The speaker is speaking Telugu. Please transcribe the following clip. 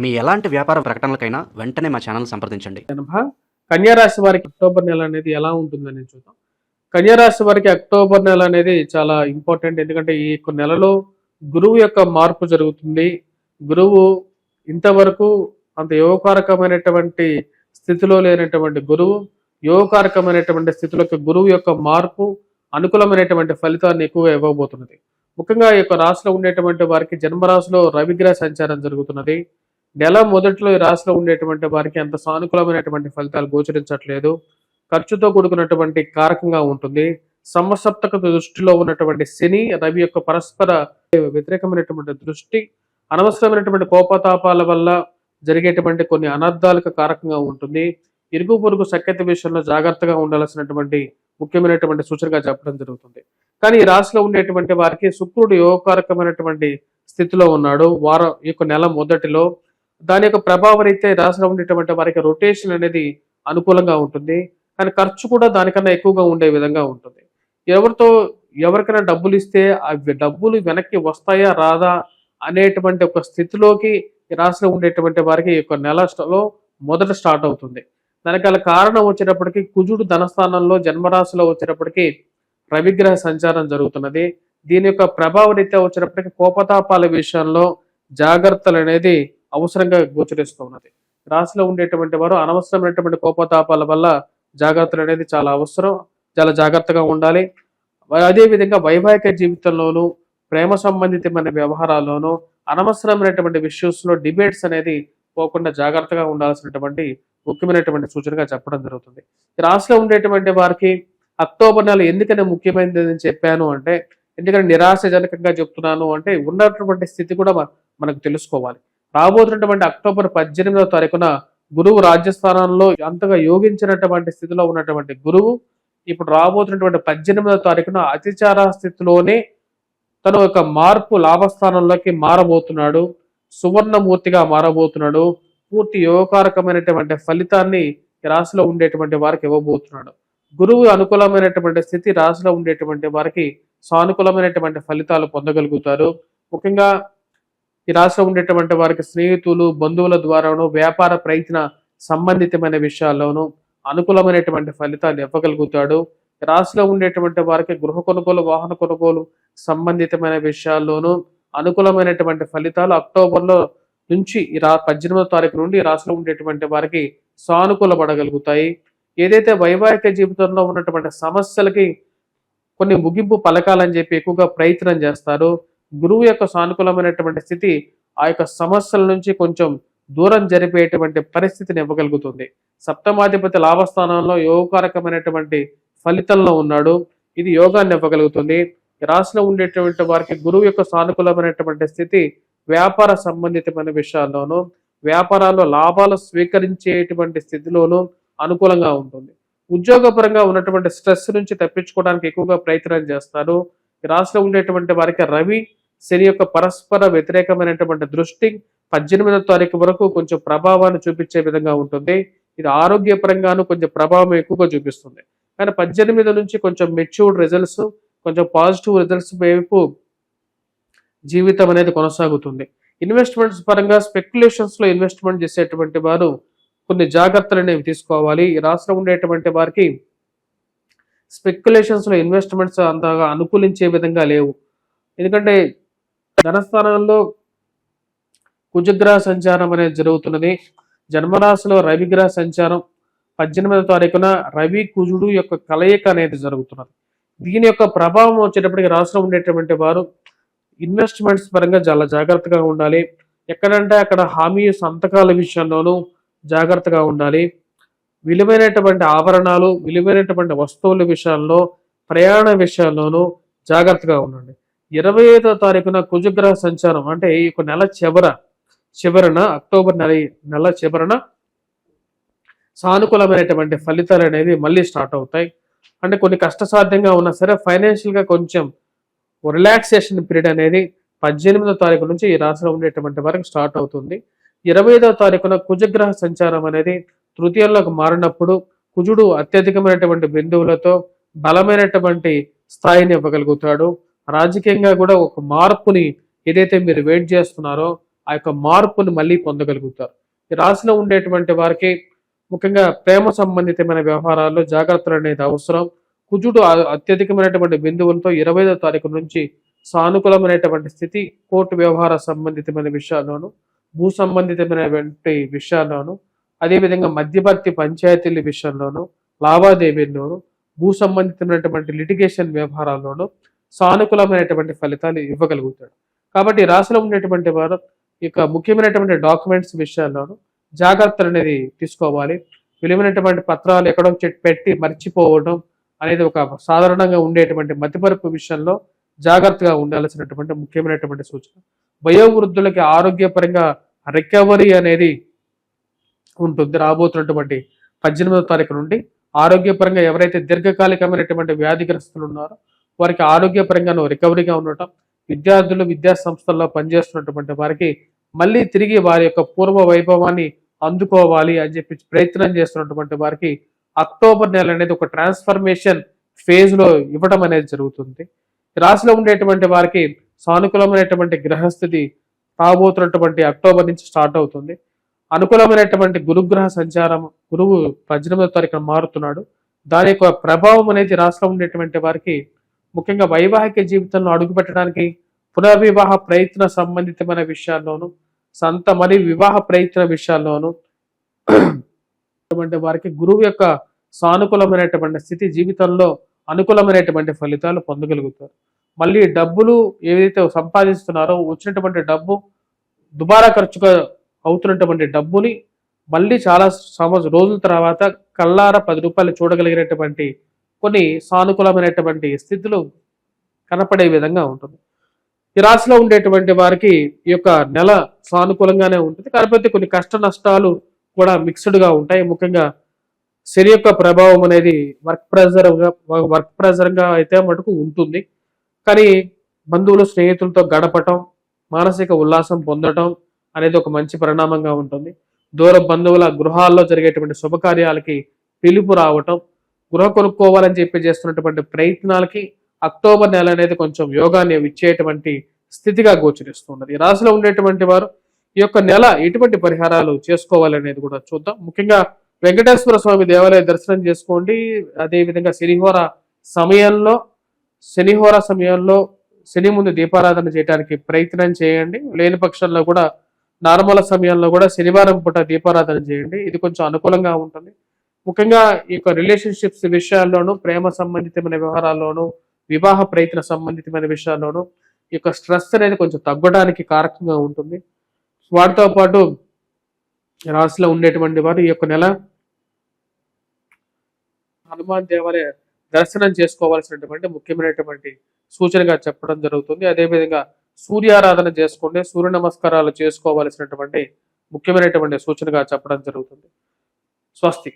మీ ఎలాంటి వ్యాపార ప్రకటనలకైనా వెంటనే మా ఛానల్ సంప్రదించండి. కన్యారాశి వారికి అక్టోబర్ నెల అనేది ఎలా ఉంటుందని చూద్దాం. కన్యారాశి వారికి అక్టోబర్ నెల అనేది చాలా ఇంపార్టెంట్. ఎందుకంటే ఈ యొక్క నెలలో గురువు యొక్క మార్పు జరుగుతుంది. గురువు ఇంతవరకు అంత యోగకారకమైనటువంటి స్థితిలో లేనటువంటి గురువు యోగకారకమైనటువంటి స్థితిలోకి గురువు యొక్క మార్పు అనుకూలమైనటువంటి ఫలితాన్ని ఎక్కువగా ఇవ్వబోతున్నది. ముఖ్యంగా ఈ యొక్క రాశిలో ఉండేటువంటి వారికి జన్మరాశిలో రవిగ్రహ సంచారం జరుగుతున్నది. నెల మొదట్లో ఈ రాశిలో ఉండేటువంటి వారికి అంత సానుకూలమైనటువంటి ఫలితాలు గోచరించట్లేదు. ఖర్చుతో కూడుకున్నటువంటి కారకంగా ఉంటుంది. సమసప్తక దృష్టిలో ఉన్నటువంటి శని రవి యొక్క పరస్పర వ్యతిరేకమైనటువంటి దృష్టి అనవసరమైనటువంటి కోపతాపాల వల్ల జరిగేటువంటి కొన్ని అనర్థాలకు కారకంగా ఉంటుంది. ఇరుగు పొరుగు సఖ్యత విషయంలో జాగ్రత్తగా ఉండాల్సినటువంటి ముఖ్యమైనటువంటి సూచనగా చెప్పడం జరుగుతుంది. కానీ ఈ రాశిలో ఉండేటువంటి వారికి శుక్రుడు యోగకారకమైనటువంటి స్థితిలో ఉన్నాడు. వారం యొక్క నెల మొదటిలో దాని యొక్క ప్రభావం అయితే ఈ రాశిలో ఉండేటువంటి వారికి రొటేషన్ అనేది అనుకూలంగా ఉంటుంది. కానీ ఖర్చు కూడా దానికన్నా ఎక్కువగా ఉండే విధంగా ఉంటుంది. ఎవరితో ఎవరికైనా డబ్బులు ఇస్తే ఆ డబ్బులు వెనక్కి వస్తాయా రాదా అనేటువంటి ఒక స్థితిలోకి ఈ రాశిలో ఉండేటువంటి వారికి ఈ యొక్క నెలలో మొదట స్టార్ట్ అవుతుంది. దానికి గల కారణం వచ్చేటప్పటికి కుజుడు ధనస్థానంలో జన్మరాశిలో వచ్చేటప్పటికి రవిగ్రహ సంచారం జరుగుతున్నది. దీని యొక్క ప్రభావ రీత్యా వచ్చేటప్పటికి కోపతాపాల విషయంలో జాగ్రత్తలు అనేది అవసరంగా గోచరిస్తున్నది రాశిలో ఉండేటువంటి వారు అనవసరమైనటువంటి కోపతాపాల వల్ల జాగ్రత్తలు అనేది చాలా అవసరం. చాలా జాగ్రత్తగా ఉండాలి. అదే విధంగా వైవాహిక జీవితంలోనూ ప్రేమ సంబంధితమైన వ్యవహారాల్లోనూ అనవసరమైనటువంటి issues డిబేట్స్ అనేది పోకుండా జాగ్రత్తగా ఉండాల్సినటువంటి ముఖ్యమైనటువంటి సూచనగా చెప్పడం జరుగుతుంది. రాశిలో ఉండేటువంటి వారికి అక్టోబర్ నెల ఎందుకని ముఖ్యమైనది అని చెప్పాను అంటే ఎందుకంటే నిరాశజనకంగా చెప్తున్నాను అంటే ఉన్నటువంటి స్థితి కూడా మనకు తెలుసుకోవాలి. రాబోతున్నటువంటి అక్టోబర్ పద్దెనిమిదవ తారీఖున గురువు రాజ్యస్థానంలో అంతగా యోగించినటువంటి స్థితిలో ఉన్నటువంటి గురువు ఇప్పుడు రాబోతున్నటువంటి పద్దెనిమిదవ తారీఖున అతిచార స్థితిలోనే తన యొక్క మార్పు లాభస్థానంలోకి మారబోతున్నాడు సువర్ణమూర్తిగా మారబోతున్నాడు పూర్తి యోగకారకమైనటువంటి ఫలితాన్ని రాశిలో ఉండేటువంటి వారికి ఇవ్వబోతున్నాడు. గురువు అనుకూలమైనటువంటి స్థితి రాశిలో ఉండేటువంటి వారికి సానుకూలమైనటువంటి ఫలితాలు పొందగలుగుతారు. ముఖ్యంగా ఈ రాష్ట్రం ఉండేటువంటి వారికి స్నేహితులు బంధువుల ద్వారాను వ్యాపార ప్రయత్న సంబంధితమైన విషయాల్లోనూ అనుకూలమైనటువంటి ఫలితాలు ఇవ్వగలుగుతాడు. ఈ రాశిలో ఉండేటువంటి వారికి గృహ కొనుగోలు వాహన కొనుగోలు సంబంధితమైన విషయాల్లోనూ అనుకూలమైనటువంటి ఫలితాలు అక్టోబర్లో నుంచి రా పద్దెనిమిదో తారీఖు నుండి రాశిలో ఉండేటువంటి వారికి సానుకూలపడగలుగుతాయి. ఏదైతే వైవాహిక జీవితంలో ఉన్నటువంటి సమస్యలకి కొన్ని ముగింపు పలకాలని చెప్పి ఎక్కువగా ప్రయత్నం చేస్తారు. గురువు యొక్క సానుకూలమైనటువంటి స్థితి ఆ యొక్క సమస్యల నుంచి కొంచెం దూరం జరిపేటువంటి పరిస్థితిని ఇవ్వగలుగుతుంది. సప్తమాధిపతి లాభస్థానంలో యోగకారకమైనటువంటి ఫలితంలో ఉన్నాడు. ఇది యోగాన్ని ఇవ్వగలుగుతుంది. రాశిలో ఉండేటువంటి వారికి గురువు యొక్క సానుకూలమైనటువంటి స్థితి వ్యాపార సంబంధితమైన విషయాల్లోనూ వ్యాపారాల్లో లాభాలు స్వీకరించేటువంటి స్థితిలోనూ అనుకూలంగా ఉంటుంది. ఉద్యోగపరంగా ఉన్నటువంటి స్ట్రెస్ నుంచి తప్పించుకోవడానికి ఎక్కువగా ప్రయత్నం చేస్తారు. రాశిలో ఉండేటువంటి వారికి రవి శని యొక్క పరస్పర వ్యతిరేకమైనటువంటి దృష్టి పద్దెనిమిదో తారీఖు వరకు కొంచెం ప్రభావాన్ని చూపించే విధంగా ఉంటుంది. ఇది ఆరోగ్యపరంగాను కొంచెం ప్రభావం ఎక్కువగా చూపిస్తుంది. కానీ పద్దెనిమిది నుంచి కొంచెం మెచ్యూర్డ్ రిజల్ట్స్ కొంచెం పాజిటివ్ రిజల్ట్స్ వైపు జీవితం అనేది కొనసాగుతుంది. ఇన్వెస్ట్మెంట్స్ పరంగా స్పెక్యులేషన్స్లో ఇన్వెస్ట్మెంట్ చేసేటువంటి వారు కొన్ని జాగ్రత్తలు అనేవి తీసుకోవాలి. ఈ రాష్ట్రం ఉండేటువంటి వారికి స్పెక్యులేషన్స్లో ఇన్వెస్ట్మెంట్స్ అంతగా అనుకూలించే విధంగా లేవు. ఎందుకంటే ధనస్థానంలో కుజగ్రహ సంచారం అనేది జరుగుతున్నది. జన్మరాశిలో రవిగ్రహ సంచారం పద్దెనిమిదవ తారీఖున రవి కుజుడు యొక్క కలయిక అనేది జరుగుతున్నది. దీని యొక్క ప్రభావం వచ్చేటప్పటికి రాష్ట్రం ఉండేటువంటి వారు ఇన్వెస్ట్మెంట్స్ పరంగా చాలా జాగ్రత్తగా ఉండాలి. ఎక్కడంటే అక్కడ హామీ సంతకాల విషయంలోనూ జాగ్రత్తగా ఉండాలి. విలువైనటువంటి ఆభరణాలు విలువైనటువంటి వస్తువుల విషయాల్లో ప్రయాణ విషయాల్లోనూ జాగ్రత్తగా ఉండండి. ఇరవై ఐదో తారీఖున కుజగ్రహ సంచారం అంటే ఈ యొక్క నెల చివర చివరన అక్టోబర్ నెల నెల చివరన సానుకూలమైనటువంటి ఫలితాలు అనేవి మళ్ళీ స్టార్ట్ అవుతాయి. అంటే కొన్ని కష్టసాధ్యంగా ఉన్నా సరే ఫైనాన్షియల్గా కొంచెం రిలాక్సేషన్ పీరియడ్ అనేది పద్దెనిమిదో తారీఖు నుంచి ఈ రాశిలో ఉండేటువంటి వరకు స్టార్ట్ అవుతుంది. ఇరవై ఐదవ తారీఖున కుజగ్రహ సంచారం అనేది తృతీయంలోకి మారినప్పుడు కుజుడు అత్యధికమైనటువంటి బిందువులతో బలమైనటువంటి స్థాయిని ఇవ్వగలుగుతాడు. రాజకీయంగా కూడా ఒక మార్పుని ఏదైతే మీరు వెయిట్ చేస్తున్నారో ఆ యొక్క మార్పుని మళ్ళీ పొందగలుగుతారు. ఈ రాశిలో ఉండేటువంటి వారికి ముఖ్యంగా ప్రేమ సంబంధితమైన వ్యవహారాల్లో జాగ్రత్తలు అనేది అవసరం. కుజుడు అత్యధికమైనటువంటి బిందువులతో ఇరవైదో తారీఖు నుంచి సానుకూలమైనటువంటి స్థితి కోర్టు వ్యవహార సంబంధితమైన విషయాల్లోనూ భూ సంబంధితమైనటువంటి విషయాల్లోను అదేవిధంగా మధ్యవర్తి పంచాయతీల విషయంలోనూ లావాదేవీల్లోను భూ సంబంధితమైనటువంటి లిటిగేషన్ వ్యవహారాల్లోనూ సానుకూలమైనటువంటి ఫలితాలు ఇవ్వగలుగుతాడు. కాబట్టి రాశిలో ఉండేటువంటి వారు ఇక ముఖ్యమైనటువంటి డాక్యుమెంట్స్ విషయాల్లోనూ జాగ్రత్తలు అనేది తీసుకోవాలి. విలువైనటువంటి పత్రాలు ఎక్కడో పెట్టి మర్చిపోవడం అనేది ఒక సాధారణంగా ఉండేటువంటి మతిపరుపు విషయంలో జాగ్రత్తగా ఉండాల్సినటువంటి ముఖ్యమైనటువంటి సూచన. వయోవృద్ధులకి ఆరోగ్యపరంగా రికవరీ అనేది ఉంటుంది. రాబోతున్నటువంటి పద్దెనిమిదవ తారీఖు నుండి ఆరోగ్యపరంగా ఎవరైతే దీర్ఘకాలికమైనటువంటి వ్యాధిగ్రస్తులు ఉన్నారో వారికి ఆరోగ్యపరంగాను రికవరీగా ఉండటం విద్యార్థులు విద్యా సంస్థల్లో పనిచేస్తున్నటువంటి వారికి మళ్ళీ తిరిగి వారి యొక్క పూర్వ వైభవాన్ని అందుకోవాలి అని చెప్పి ప్రయత్నం చేస్తున్నటువంటి వారికి అక్టోబర్ నెల అనేది ఒక ట్రాన్స్ఫర్మేషన్ ఫేజ్లో ఇవ్వడం అనేది జరుగుతుంది. రాశిలో ఉండేటువంటి వారికి సానుకూలమైనటువంటి గ్రహస్థితి రాబోతున్నటువంటి అక్టోబర్ నుంచి స్టార్ట్ అవుతుంది. అనుకూలమైనటువంటి గురుగ్రహ సంచారం గురువు పద్దెనిమిదో తారీఖున మారుతున్నాడు. దాని యొక్క ప్రభావం అనేది రాష్ట్రంలో ఉండేటువంటి వారికి ముఖ్యంగా వైవాహిక జీవితంలో అడుగుపెట్టడానికి పునర్వివాహ ప్రయత్న సంబంధితమైన విషయాల్లోనూ సంత మరి వివాహ ప్రయత్న విషయాల్లోనూ అటువంటి వారికి గురువు యొక్క సానుకూలమైనటువంటి స్థితి జీవితంలో అనుకూలమైనటువంటి ఫలితాలు పొందగలుగుతారు. మళ్ళీ డబ్బులు ఏదైతే సంపాదిస్తున్నారో వచ్చినటువంటి డబ్బు దుబారా ఖర్చుగా అవుతున్నటువంటి డబ్బుని మళ్ళీ చాలా సంవత్సరం రోజుల తర్వాత కల్లార పది రూపాయలు చూడగలిగినటువంటి కొన్ని సానుకూలమైనటువంటి స్థితులు కనపడే విధంగా ఉంటుంది. ఈ రాశిలో ఉండేటువంటి వారికి ఈ యొక్క నెల సానుకూలంగానే ఉంటుంది. కాకపోతే కొన్ని కష్ట నష్టాలు కూడా మిక్స్డ్గా ఉంటాయి. ముఖ్యంగా శని యొక్క ప్రభావం అనేది వర్క్ ప్రెజర్గా వర్క్ ప్రెజర్గా అయితే మటుకు ఉంటుంది. కానీ బంధువులు స్నేహితులతో గడపటం మానసిక ఉల్లాసం పొందటం అనేది ఒక మంచి పరిణామంగా ఉంటుంది. దూర బంధువుల గృహాల్లో జరిగేటువంటి శుభకార్యాలకి పిలుపు రావటం గృహ కొనుక్కోవాలని చెప్పి చేస్తున్నటువంటి ప్రయత్నాలకి అక్టోబర్ నెల అనేది కొంచెం యోగాన్ని ఇచ్చేటువంటి స్థితిగా గోచరిస్తున్నది ఈ రాశిలో ఉండేటువంటి వారు ఈ యొక్క నెల ఎటువంటి పరిహారాలు చేసుకోవాలనేది కూడా చూద్దాం. ముఖ్యంగా వెంకటేశ్వర స్వామి దేవాలయ దర్శనం చేసుకోండి. అదేవిధంగా శనిహోర సమయంలో శనిహోర సమయంలో శని ముందు దీపారాధన చేయడానికి ప్రయత్నం చేయండి. లేని పక్షంలో కూడా నార్మల్ సమయంలో కూడా శనివారం పూట దీపారాధన చేయండి. ఇది కొంచెం అనుకూలంగా ఉంటుంది. ముఖ్యంగా ఈ యొక్క రిలేషన్షిప్స్ విషయాల్లోనూ ప్రేమ సంబంధితమైన వ్యవహారాల్లోనూ వివాహ ప్రయత్న సంబంధితమైన విషయాల్లోనూ ఈ యొక్క స్ట్రెస్ అనేది కొంచెం తగ్గడానికి కారకంగా ఉంటుంది. వాటితో పాటు రాశిలో ఉండేటువంటి వారు ఈ యొక్క నెల హనుమాన్ దేవాలయ దర్శనం చేసుకోవాల్సినటువంటి ముఖ్యమైనటువంటి సూచనగా చెప్పడం జరుగుతుంది. అదేవిధంగా సూర్యారాధన చేసుకుంటే సూర్య నమస్కారాలు చేసుకోవాల్సినటువంటి ముఖ్యమైనటువంటి సూచనగా చెప్పడం జరుగుతుంది. స్వస్తి.